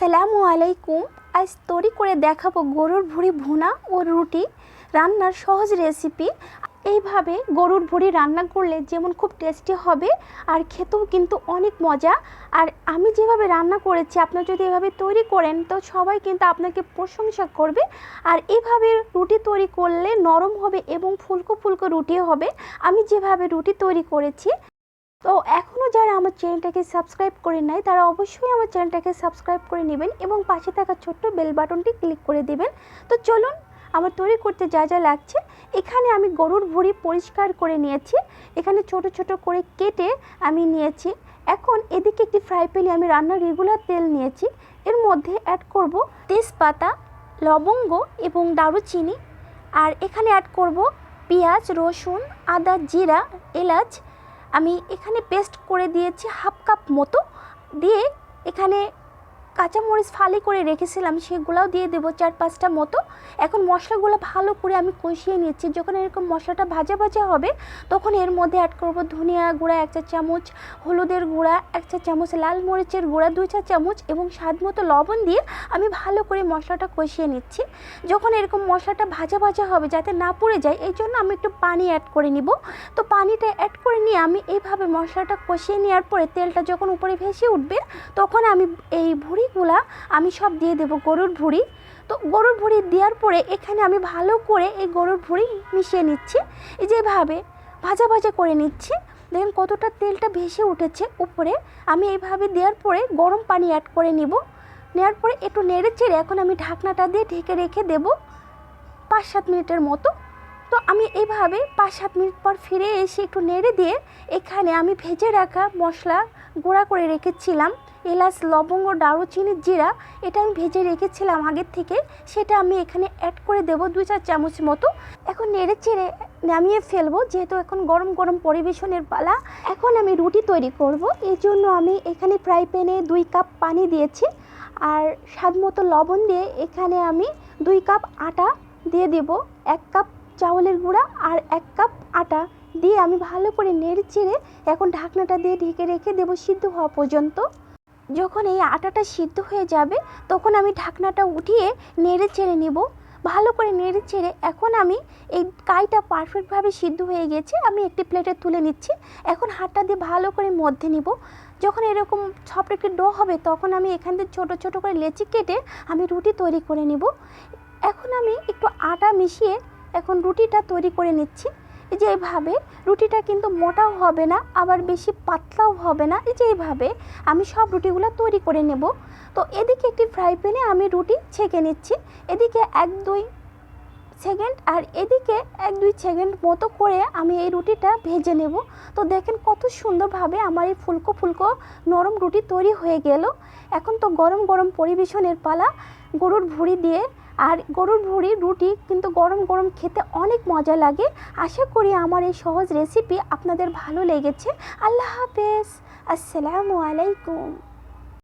আসসালামু আলাইকুম। আজ তৈরি করে দেখাবো গরুর ভুঁড়ি ভুনা ও রুটি রান্নার সহজ রেসিপি এইভাবে গরুর ভুঁড়ি রান্না করলে যেমন খুব টেস্টি হবে আর খেতেও কিন্তু অনেক মজা। আর আমি যেভাবে রান্না করেছি, আপনারা যদি এভাবে তৈরি করেন, তো সবাই কিন্তু আপনাকে প্রশংসা করবে। আর এভাবে রুটি তৈরি করলে নরম হবে এবং ফুলকো ফুলকো রুটি হবে। আমি যেভাবে রুটি তৈরি করেছি, তো এখনও যারা আমার চ্যানেলটাকে সাবস্ক্রাইব করে নাই তারা অবশ্যই আমার চ্যানেলটাকে সাবস্ক্রাইব করে নেবেন এবং পাশে থাকা ছোট্ট বেল বাটনটি ক্লিক করে দেবেন। তো চলুন আমার তৈরি করতে যা যা লাগছে, এখানে আমি গরুর ভুঁড়ি পরিষ্কার করে নিয়েছি। এখানে ছোট ছোট করে কেটে আমি নিয়েছি। এখন এদিকে একটি ফ্রাই প্যানে আমি রান্নার রেগুলার তেল নিয়েছি। এর মধ্যে অ্যাড করব তেজপাতা, লবঙ্গ এবং দারুচিনি। আর এখানে অ্যাড করব পেঁয়াজ, রসুন, আদা, জিরা, এলাচ আমি এখানে পেস্ট করে দিয়েছি হাফ কাপ মতো দিয়ে এখানে কাঁচামরিচ ফালি করে রেখেছিলাম, সেগুলোও দিয়ে দেবো চার পাঁচটা মতো। এখন মশলাগুলো ভালো করে আমি কষিয়ে নিচ্ছি। যখন এরকম মশলাটা ভাজা ভাজা হবে, তখন এর মধ্যে অ্যাড করব ধনিয়া গুঁড়া, এক চা চামচ, হলুদের গুঁড়া, এক চা চামচ লাল মরিচের গুঁড়া, দুই চা চামচ এবং স্বাদ মতো লবণ দিয়ে আমি ভালো করে মশলাটা কষিয়ে নিচ্ছি। যখন এরকম মশলাটা ভাজা ভাজা হবে, যাতে না পুড়ে যায়, এই জন্য আমি একটু পানি অ্যাড করে নিব। তো পানিটা অ্যাড করে নিয়ে আমি এইভাবে মশলাটা কষিয়ে নেওয়ার পরে তেলটা যখন উপরে ভেসে উঠবে, তখন আমি এই ভুঁড়িগুলা আমি সব দিয়ে দেবো গরুর ভুঁড়ি। তো গরুর ভুঁড়ি দেওয়ার পরে এখানে আমি ভালো করে এই গরুর ভুঁড়ি মিশিয়ে নিচ্ছি। যেভাবে ভাজা ভাজা করে নিচ্ছি। দেখেন কতটা তেলটা ভেসে উঠেছে উপরে। আমি এইভাবে দেওয়ার পরে গরম পানি অ্যাড করে নিব। নেওয়ার পরে একটু নেড়ে চেড়ে এখন আমি ঢাকনাটা দিয়ে ঢেকে রেখে দেব পাঁচ সাত মিনিটের মতো। তো আমি এইভাবে পাঁচ সাত মিনিট পর ফিরে এসে একটু নেড়ে দিয়ে এখানে আমি ভেজে রাখা মশলা গুঁড়া করে রেখেছিলাম। এলাচ, লবঙ্গ দারুচিনি জিরা, এটা আমি ভেজে রেখেছিলাম আগের থেকে। সেটা আমি এখানে অ্যাড করে দেবো দুই চার চামচ মতো। এখন নেড়ে চেড়ে নামিয়ে ফেলব, যেহেতু এখন গরম গরম পরিবেশনের পালা। এখন আমি রুটি তৈরি করব। এই জন্য আমি এখানে ফ্রাই প্যানে দুই কাপ পানি দিয়েছি। আর স্বাদ মতো লবণ দিয়ে এখানে আমি দুই কাপ আটা দিয়ে দেব। এক কাপ চাউলের গুঁড়া আর এক কাপ আটা দিয়ে আমি ভালো করে নেড়ে চেড়ে এখন ঢাকনাটা দিয়ে ঢেকে রেখে দেবো সিদ্ধ হওয়া পর্যন্ত। যখন এই আটাটা সিদ্ধ হয়ে যাবে, তখন আমি ঢাকনাটা উঠিয়ে নেড়ে চেড়ে নেব। ভালো করে নেড়ে চেড়ে এখন আমি এই কাইটা পারফেক্টভাবে সিদ্ধ হয়ে গেছে, আমি একটি প্লেটে তুলে নিচ্ছি। এখন হাতটা দিয়ে ভালো করে মধ্যে নিব। যখন এরকম সফট একটি ডো হবে, তখন আমি এখান থেকে ছোটো ছোটো করে লেচি কেটে আমি রুটি তৈরি করে নিব। এখন আমি একটু আটা মিশিয়ে এখন রুটিটা তৈরি করে নিচ্ছি। এই যে এইভাবে রুটিটা কিন্তু মোটাও হবে না, আবার বেশি পাতলাও হবে না। এই যে এইভাবে আমি সব রুটিগুলো তৈরি করে নেব। তো এদিকে একটি ফ্রাই প্যানে আমি রুটি ছেঁকে নিচ্ছি। এদিকে এক, দুই সেকেন্ড আর এদিকে এক, দুই সেকেন্ড মতো করে আমি এই রুটিটা ভেজে নেব। তো দেখেন কত সুন্দরভাবে আমার এই ফুলকো ফুলকো নরম রুটি তৈরি হয়ে গেল। এখন তো গরম গরম পরিবেশনের পালা। গরুর ভুঁড়ি দিয়ে আর গরুর ভুঁড়ির রুটি কিন্তু গরম গরম খেতে অনেক মজা লাগে। আশা করি আমার এই সহজ রেসিপি আপনাদের ভালো লেগেছে। আল্লাহ হাফেজ। আসসালামু আলাইকুম।